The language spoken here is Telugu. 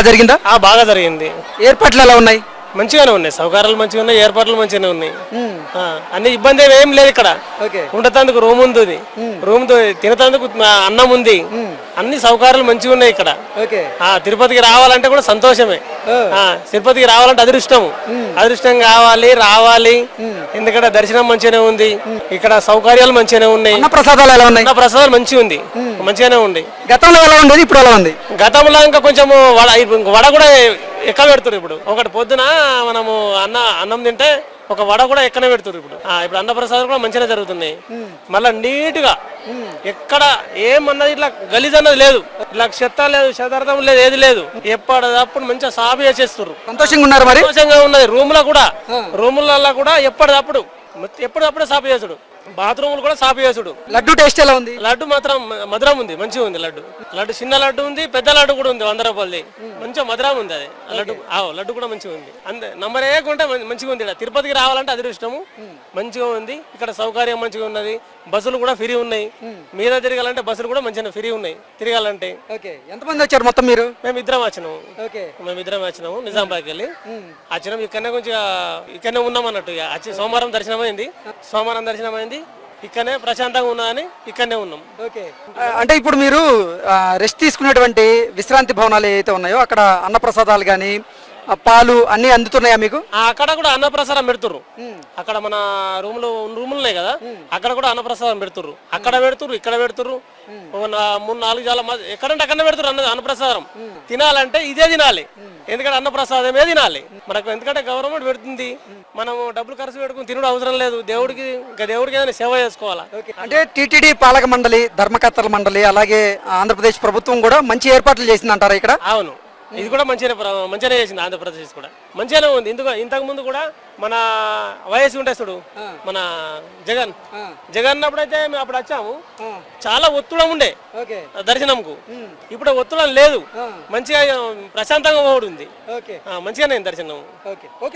బాగా జరిగిందా? ఆ బాగా జరిగింది. ఏర్పాట్లు ఎలా ఉన్నాయి? మంచిగానే ఉన్నాయి. సౌకర్యాలు మంచిగా ఉన్నాయి ఏర్పాట్లు మంచిగానే ఉన్నాయి. ఆ, అన్ని ఇబ్బంది ఏం లేదు ఇక్కడ. ఓకే. రూమ్ ఉంది. రూమ్ తినటానికి అన్నం ఉంది. అన్ని సౌకర్యాలు మంచిగా ఉన్నాయి ఇక్కడ. తిరుపతికి రావాలంటే కూడా సంతోషమే. ఆ. తిరుపతికి రావాలంటే అదృష్టం అదృష్టం కావాలి రావాలి. ఎందుకంటే దర్శనం మంచిగానే ఉంది. ఇక్కడ సౌకర్యాలు మంచిగానే ఉన్నాయి. ప్రసాదాలు ఎలా ఉన్నాయి? అన్న ప్రసాదం మంచిగా ఉంది. మంచిగానే ఉంది. గతంలో ఎలా ఉండేది ఇప్పుడు ఎలా ఉంది? గతంలో ఇంకా కొంచెం వడ వడ కూడా ఎక్క పెడుతున్నారు ఇప్పుడు. ఒకటి పొద్దున మనము అన్న అన్నం తింటే ఒక వడ కూడా ఎక్కనే పెడుతున్నారు ఇప్పుడు. ఆ, ఇప్పుడు అన్న ప్రసాదాలు కూడా మంచిగా జరుగుతున్నాయి. మళ్ళీ నీట్గా ఎక్కడ ఏమన్నది ఇట్లా గలీజ్ అన్నది లేదు. ఇట్లా చెత్త లేదు శతార్థం లేదు ఏది లేదు. ఎప్పటిదప్పుడు మంచిగా సాగు చేసేస్తారు సంతోషంగా ఉన్నారు మరి? సంతోషంగా ఉన్నది. రూమ్లో కూడా రూములలో కూడా ఎప్పటిదప్పుడు ఎప్పటిదప్పుడే సాపు చేసుడు బాత్రూములు కూడా సాపు చేసుడు. లడ్డు టేస్ట్ ఎలా ఉంది? లడ్డు మాత్రం మధురం ఉంది మంచిగా ఉంది లడ్డు. లడ్డు చిన్న లడ్డు ఉంది పెద్ద లడ్డు కూడా ఉంది వంద రూపాయలది. మంచిగా మధురం ఉంది అది. లడ్డు ఆ లడ్డు కూడా మంచిగా ఉంది. అంతే నంబర్ ఏ కొంటే మం- మంచిగా ఉంది. తిరుపతికి రావాలంటే అదృష్టము. మంచిగా ఉంది ఇక్కడ సౌకర్యం మంచిగా ఉన్నది. బస్సులు కూడా ఫ్రీ ఉన్నాయి. మీద తిరగాలంటే బస్సులు కూడా మంచిగా ఫ్రీ ఉన్నాయి తిరగాలంటే. ఎంతమంది వచ్చారు మొత్తం మీరు? మేము ఇద్దరం వచ్చినాము. మేము ఇద్దరం వచ్చినాము నిజామాబాద్కి వెళ్ళి. వచ్చినాం ఇక్కడనే కొంచెం ఇక్కడనే ఉన్నాం అన్నట్టు సోమవారం దర్శనం అయింది సోమవారం దర్శనం అయింది ఇక్కడనే ప్రశాంతంగా ఉన్నదని ఇక్కడనే ఉన్నాం. ఓకే. అంటే ఇప్పుడు మీరు రెస్ట్ తీసుకునేటువంటి విశ్రాంతి భవనాలు ఏవైతే ఉన్నాయో అక్కడ అన్నప్రసాదాలు కానీ పాలు అన్నీ అందుతున్నాయా మీకు? అక్కడ కూడా అన్నప్రసాదం పెడుతుర్రు. అక్కడ మన రూమ్లో రూములు ఉన్నాయి కదా? అక్కడ కూడా అన్నప్రసాదం పెడుతుర్రు. అక్కడ పెడుతుర్రు ఇక్కడ పెడుతుర్రు. మూడు నాలుగు జాల మధ్య- ఎక్కడంటే అక్కడ పెడుతుర్రు అన్నది అన్నప్రసాదం. తినాలంటే ఇదే తినాలి. ఎందుకంటే అన్నప్రసాదమే తినాలి. మనకు ఎందుకంటే గవర్నమెంట్ పెడుతుంది. మనం డబ్బులు ఖర్చు పెట్టుకుని తినడం అవసరం లేదు. దేవుడికి ఇంకా దేవుడికి ఏదైనా సేవ చేసుకోవాలా? అంటే టీటీడీ పాలక మండలి ధర్మకర్తల మండలి అలాగే ఆంధ్రప్రదేశ్ ప్రభుత్వం కూడా మంచి ఏర్పాట్లు చేసిందంటారా ఇక్కడ? అవును. ఇది కూడా మంచిగానే మంచిగానే చేసింది ఆంధ్రప్రదేశ్ కూడా. మంచిగానే ఉంది. ఎందుకు ఇంతకు ముందు కూడా మన వయసు చూడు మన జగన్. జగన్ అప్పుడైతే మేము అప్పుడు వచ్చాము. చాలా ఒత్తుడం ఉండే దర్శనంకు. ఇప్పుడు ఒత్తుడం లేదు. మంచిగా ప్రశాంతంగా ఉంది. మంచిగానే దర్శనం.